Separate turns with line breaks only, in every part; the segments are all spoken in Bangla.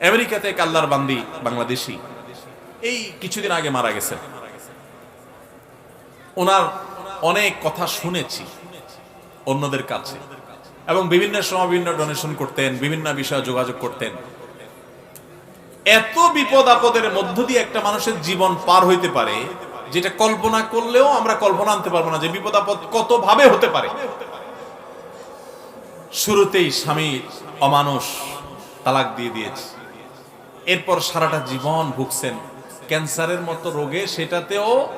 আমেরিকাতে এক আল্লাহর বান্দি বাংলাদেশি। এই কিছুদিন আগে মারা গেছেন ওনার অনেক কথা শুনেছি অন্যদের কাছে এবং বিভিন্ন সময় বিভিন্ন ডোনেশন করতেন, বিভিন্ন বিষয়ে যোগাযোগ করতেন। এত বিপদ আপদের মধ্য দিয়ে একটা মানুষের জীবন পার হইতে পারে, যেটা কল্পনা করলেও আমরা কল্পনা আনতে পারব না যে বিপদ আপদ কত ভাবে হতে পারে। শুরুতেই স্বামী অমানুষ তালাক দিয়ে দিয়েছে। এরপর সারাটা জীবন ভুগছেন। ক্যান্সারের মতো রোগে সেটাতেও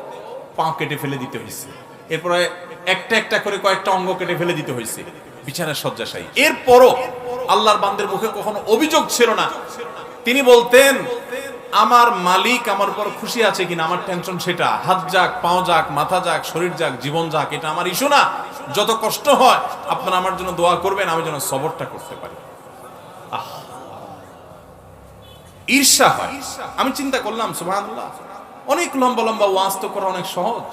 পা কেটে ফেলে দিতে হয়েছে। এরপরে একটা একটা করে কয়েকটা অঙ্গ কেটে ফেলে দিতে হয়েছে। বিছানার শয্যাশায়ী। এরপরও আল্লাহর বান্দের মুখে কখনো অভিযোগ ছিল না। তিনি বলতেন, আমার মালিক আমার উপর খুশি আছে কিনা, আমার টেনশন সেটা। হাত যাক পাও যাক, মাথা যাক, শরীর যাক, জীবন যাক, এটা আমার ইস্যু না। যত কষ্ট হয়, আপনারা আমার জন্য দোয়া করবেন, আমি যেন সবরটা করতে পারি। ঈর্ষা হয়। আমি চিন্তা করলাম, সুবহানাল্লাহ, অনেক লম্বা লম্বা ওয়াজ তো করা অনেক সহজ।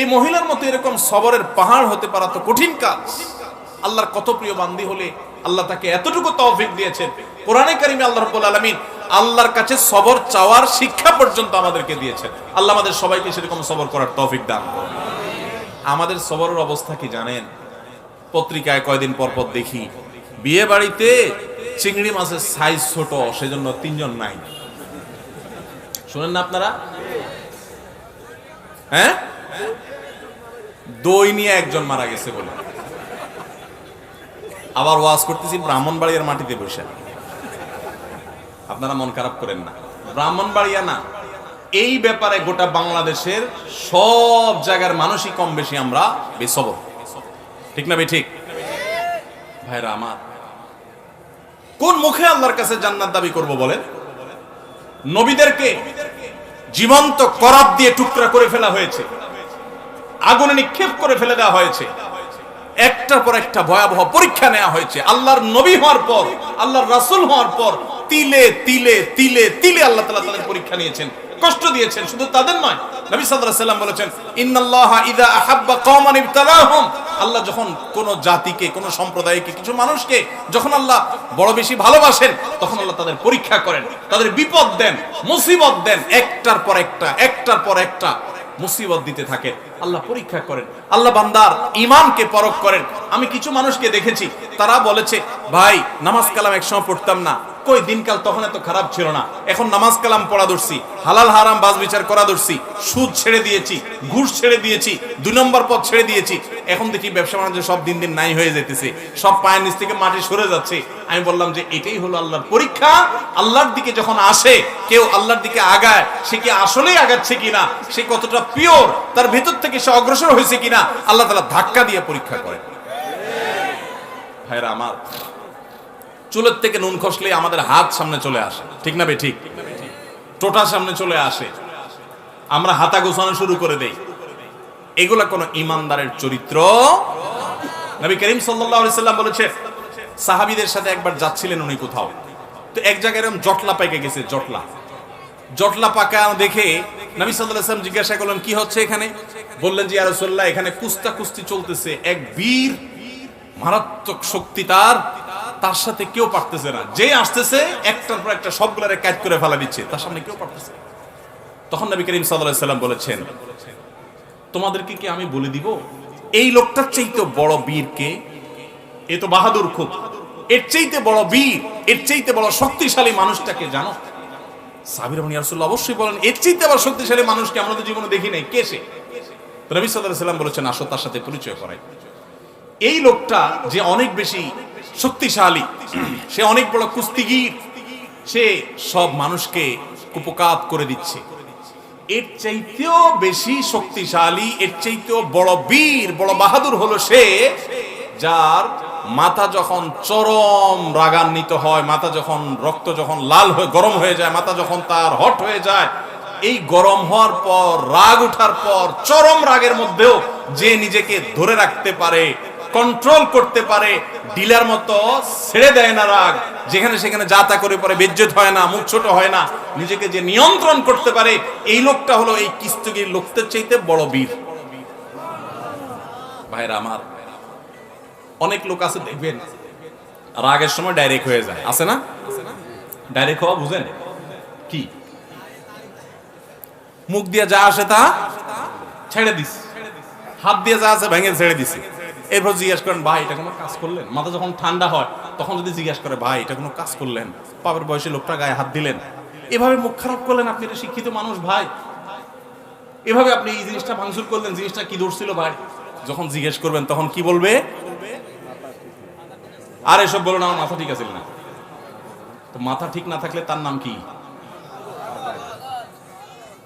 এই মহিলার মতো এরকম সবরের পাহাড় হতে পারা তো কঠিন কাজ। আল্লাহর কত প্রিয় বান্দি হলে আল্লাহ তাকে এতটুকু তৌফিক দিয়েছেন। কোরআনে কারিমে আল্লাহ রাব্বুল আলামিন আল্লাহর কাছে সবর চাওয়ার শিক্ষা পর্যন্ত আমাদেরকে দিয়েছেন। আল্লাহ আমাদের সবাইকে সেরকম সবর করার তৌফিক দান করুন। আমাদের সবরের অবস্থা কি জানেন? পত্রিকায় কয়দিন পর পর দেখি, বিয়ে বাড়িতে চিংড়ি মাছের সাইজ ছোট, সেজন্য তিনজন নাই। শুনেন না আপনারা? হ্যাঁ? দই নিয়ে একজন মারা গেছে বলে। আবার ওয়াজ করতেছি ব্রাহ্মণবাড়িয়ার মাটিতে বসে। আপনারা মন খারাপ করেন না। ব্রাহ্মণবাড়িয়া না, এই ব্যাপারে গোটা বাংলাদেশের সব জায়গার মানুষই কম বেশি আমরা বেসবর। ঠিক না বে ঠিক? ভাইরা আমার কোন মুখে আল্লাহর কাছে জান্নাত দাবি করব বলেন? নবীদেরকে জীবন্ত করাত দিয়ে টুকরা করে ফেলা হয়েছে। আগুনে নিক্ষেপ করে ফেলে দেওয়া হয়েছে। একটার পর একটা ভয়াবহ পরীক্ষা নেওয়া হয়েছে। আল্লাহর নবী হওয়ার পর, আল্লাহর রাসুল হওয়ার পর তিলে তিলে তিলে তিলে আল্লাহ তালা তাদের পরীক্ষা নিয়েছেন। কষ্ট দিয়েছেন, শুধু তাদের নয়, নবী সাল্লাল্লাহু আলাইহি সাল্লাম বলেছেন, ইন্নাল্লাহা ইযা আহাব্বা কওমান ইবতালাহুম। আল্লাহ যখন কোন জাতিকে, কোন সম্প্রদায়কে, কিছু মানুষকে যখন আল্লাহ বড় বেশি ভালোবাসেন, তখন আল্লাহ তাদের পরীক্ষা করেন, তাদের বিপদ দেন, মুসিবত দেন, একটার পর একটা, একটার পর একটা মুসিবত দিতে থাকেন। আল্লাহ পরীক্ষা করেন, আল্লাহ বান্দার ইমানকে পরখ করেন। আমি কিছু মানুষকে দেখেছি, তারা বলেছে, ভাই, নামাজ কালাম একসময় পড়তাম না। কই দিনকাল তখন এত খারাপ ছিল না। এখন নামাজ কালাম পড়া ধরছি, হালাল হারাম বাজ বিচার করা ধরছি, সুদ ছেড়ে দিয়েছি, ঘুষ ছেড়ে দিয়েছি, দুই নম্বর পথ ছেড়ে দিয়েছি। এখন দেখি ব্যবসা বাণিজ্য সব দিন দিন নাই হয়ে যেতেছে সব পায়ের নিচ থেকে মাটি সরে যাচ্ছে। আমি বললাম যে এটাই হলো আল্লাহর পরীক্ষা, আল্লাহর দিকে যখন আসে, কেউ আল্লাহর দিকে আগায়, সে কি আসলেই আগাচ্ছে কিনা, সে কতটা পিওর, তার ভেতর থেকে সে অগ্রসর হয়েছে কিনা, আল্লাহ তালা ধাক্কা দিয়ে পরীক্ষা করে ভাইরা আমার চুলের থেকে নুন খসলে আমাদের হাত সামনে চলে আসে। ঠিক না বে ঠিক? টোটা সামনে চলে আসে। আমরা হাতা গোছানো শুরু করে দেই। এগুলা কোন ইমানদারের চরিত্র? নবী করিম সাল্লাম বলেছে সাহাবীদের সাথে একবার যাচ্ছিলেন উনি কোথাও। তো এক জায়গায় এরকম জটলা পেকে গেছে, জটলা। জটলা পাকা দেখে নবী সাল্লাম জিজ্ঞাসা করলেন, কি হচ্ছে এখানে? বললেন যে, ইয়া এখানে কুস্তা কুস্তি চলতেছে। এক বীর মারাত্মক শক্তি তার তার সাথে কেউ পারতেছে না। যে আসতেছে, একটার পর একটা সবগুলারে কাজ করে ফেলা দিচ্ছে। তার সামনে কেউ পারতেছে তখন নবী করিম সাল্লাম বলেছেন, তোমাদেরকে কি আমি বলে দিব? এই লোকটার চাইতে বড় বীর কে? এ তো বাহাদুর খুব। এর চাইতে বড় বীর, এর চাইতে বড় শক্তিশালী মানুষটাকে জানো? সাবির অবশ্যই বলেন, এর চাইতে আবার শক্তিশালী মানুষকে আমরা তো জীবনে দেখি নাই? কে সে? রবি আলাইহি সাল্লাম বলেছেন আসো তার সাথে পরিচয় করাই। এই লোকটা যে অনেক বেশি শক্তিশালী। সে অনেক বড় কুস্তিগির। সে সব মানুষকে কুপকাত করে দিচ্ছে। এর চাইতেও বেশি শক্তিশালী, এর চাইতেও বড় বীর, বড় বাহাদুর হলো সে, যার মাথা যখন চরম রাগান্বিত হয়, মাথা যখন রক্ত যখন লাল হয়ে, গরম হয়ে যায়, মাথা যখন তার হট হয়ে যায়, এই গরম হওয়ার পর, রাগ উঠার পর, চরম রাগের মধ্যেও যে নিজেকে ধরে রাখতে পারে কন্ট্রোল করতে পারে ডিলার মতো ছেড়ে দেয় না রাগ। যেখানে সেখানে যা তা করে পরে বেজ্জত হয় না, মুখ ছোট হয় না। নিজেকে যে নিয়ন্ত্রণ করতে পারে, এই লোকটা হলো এই কিস্তগির লোকদের চাইতে বড় বীর। ভাইরা আমার, অনেক লোক আছে দেখবেন, রাগের সময় ডাইরেক্ট হয়ে যায়। আছে না? ডাইরেক্ট হওয়া বুঝেন? কি? মুখ দিয়ে যা আসে তা ছেড়ে দিস। হাত দিয়ে যা আছে ভেঙে ছেড়ে দিছে। এরপর জিজ্ঞেস করেন, ভাই, এটা কোনো কাজ করলেন? মাথা যখন ঠান্ডা হয়, তখন যদি জিজ্ঞেস করে, ভাই, এটা কোনো কাজ করলেন? পাপের বয়সে লোকটা গায়ে হাত দিলেন। এভাবে মুখ খারাপ করলেন, আপনি এটা শিক্ষিত মানুষ, ভাই। এভাবে আপনি এই জিনিসটা ভাঙচুর করলেন, জিনিসটা কি দোষ ছিল, ভাই? যখন জিজ্ঞেস করবেন, তখন কি বলবে? আর এসব বলুন আমার মাথা ঠিক আছে না তো মাথা ঠিক না থাকলে তার নাম কি?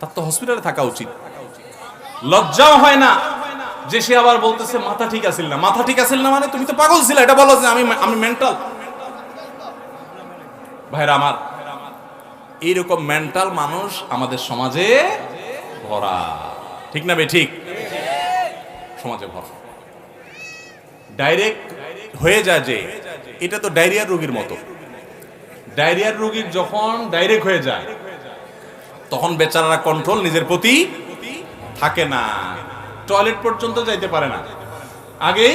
তার তো হসপিটালে থাকা উচিত। লজ্জাও হয় না। যে সে আবার বলতেছে, মাথা ঠিক আছিল না। মাথা ঠিক আছিল না মানে তুমি তো পাগল ছিল। এটা বলো যে আমি আমি মেন্টাল ভাইরা আমার, এইরকম মেন্টাল মানুষ আমাদের সমাজে ভরা। ঠিক না বে, ঠিক? সমাজে ভরা। ডাইরেক্ট হয়ে যায় যে, এটা তো ডায়রিয়ার রোগীর মতো। ডায়রিয়ার রোগীর যখন ডাইরেক্ট হয়ে যায়, তখন বেচারারা কন্ট্রোল নিজের প্রতি থাকে না। টয়লেট পর্যন্ত যাইতে পারে না। আগেই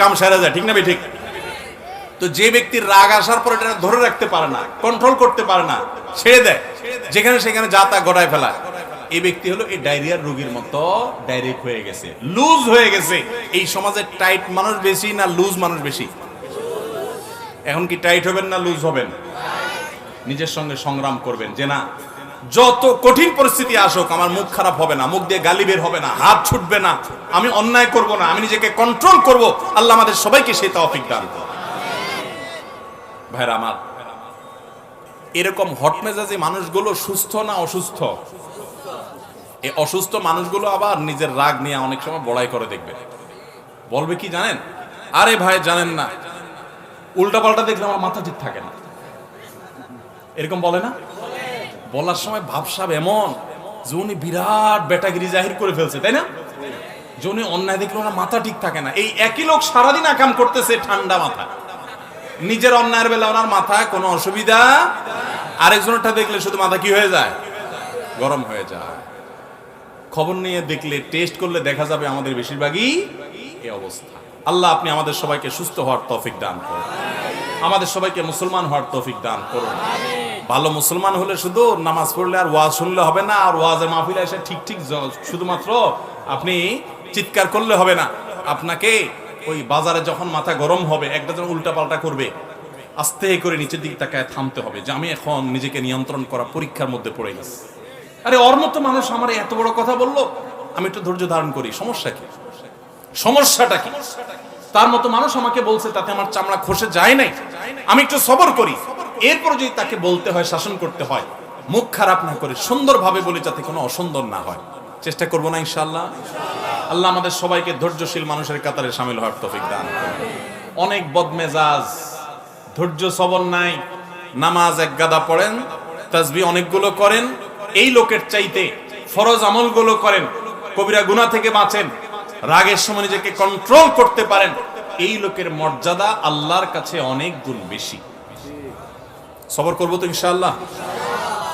কাম সারা যায়, ঠিক না ঠিক? তো যে ব্যক্তির রাগ আসার পর এটা ধরে রাখতে পারে না কন্ট্রোল করতে পারে না, ছেড়ে দেয়। যেখানে সেখানে যা তা গড়ায় ফেলা এই ব্যক্তি হলো এই ডায়রিয়ার রোগীর মতো ডাইরেক্ট হয়ে গেছে লুজ হয়ে গেছে। এই সমাজে টাইট মানুষ বেশি না লুজ মানুষ বেশি? এখন কি টাইট হবেন না লুজ হবেন? নিজের সঙ্গে সংগ্রাম করবেন, যে না যত কঠিন পরিস্থিতি আসুক, আমার মুখ খারাপ হবে না, মুখ দিয়ে গালি বের হবে না, হাত ছুটবে না, আমি অন্যায় করব না, আমি নিজেকে কন্ট্রোল করব, আল্লাহ আমাদের সবাইকে সেই তৌফিক দান ভাইরা আমার, এরকম হট মেজাজি মানুষগুলো সুস্থ না অসুস্থ? এই অসুস্থ মানুষগুলো আবার নিজের রাগ নিয়ে অনেক সময় বড়াই করে দেখবে। বলবে কি জানেন? আরে ভাই, জানেন না। উল্টা পাল্টা দেখলে আমার মাথা ঠিক থাকে না। এরকম বলে না? বলার সময় ভাবসাব এমন যে উনি বিরাট বেটাগিরি জাহির করে ফেলছে, তাই না? যে উনি অন্যায় দেখলে ওনার মাথা ঠিক থাকে না। এই একই লোক সারাদিন আকাম করতেছে ঠান্ডা মাথা। নিজের অন্যায়ের বেলা ওনার মাথায় কোনো অসুবিধা আরেকজনেরটা দেখলে শুধু মাথা কি হয়ে যায়? গরম হয়ে যায়। খবর নিয়ে দেখলে, টেস্ট করলে দেখা যাবে আমাদের বেশিরভাগই এই অবস্থা। আল্লাহ আপনি আমাদের সবাইকে সুস্থ হওয়ার তৌফিক দান করুন। আমাদের সবাইকে মুসলমান হওয়ার তৌফিক দান করুন। ভালো মুসলমান হলে শুধু নামাজ পড়লে আর ওয়াজ শুনলে হবে না, আর ওয়াজে মাহফিলে এসে ঠিক ঠিক শুধুমাত্র আপনি চিৎকার করলে হবে না। আপনাকে ওই বাজারে যখন মাথা গরম হবে, একটা যখন উল্টা পাল্টা করবে, আস্তে করে নিচের দিকে তাকায় থামতে হবে যে আমি এখন নিজেকে নিয়ন্ত্রণ করা পরীক্ষার মধ্যে পড়ে গেছি। আরে ওর মতো মানুষ আমার এত বড় কথা বলল, আমি একটু ধৈর্য ধারণ করি। সমস্যা কি? সমস্যাটা কি? তার মতো মানুষ আমাকে বলছে, তাতে আমার চামড়া খসে যায় নাই। আমি একটু সবর করি। এরপর যদি তাকে বলতে হয়, শাসন করতে হয়, মুখ খারাপ না করে সুন্দরভাবে বলে যাতে কোনো অসুন্দর না হয়। চেষ্টা করব না ইনশাল্লাহ আল্লাহ আমাদের সবাইকে ধৈর্যশীল মানুষের কাতারে সামিল হওয়ার তফিক দান অনেক বদমেজাজ, ধৈর্য সবর নাই, নামাজ এক গাদা পড়েন, তাজবি অনেকগুলো করেন, এই লোকের চাইতে ফরজ আমলগুলো করেন, কবিরা গুনাহ থেকে বাঁচেন, রাগের সময় নিজেকে কন্ট্রোল করতে পারেন, এই লোকের মর্যাদা আল্লাহর কাছে অনেক গুণ বেশি। সবর করব তো ইনশাআল্লাহ।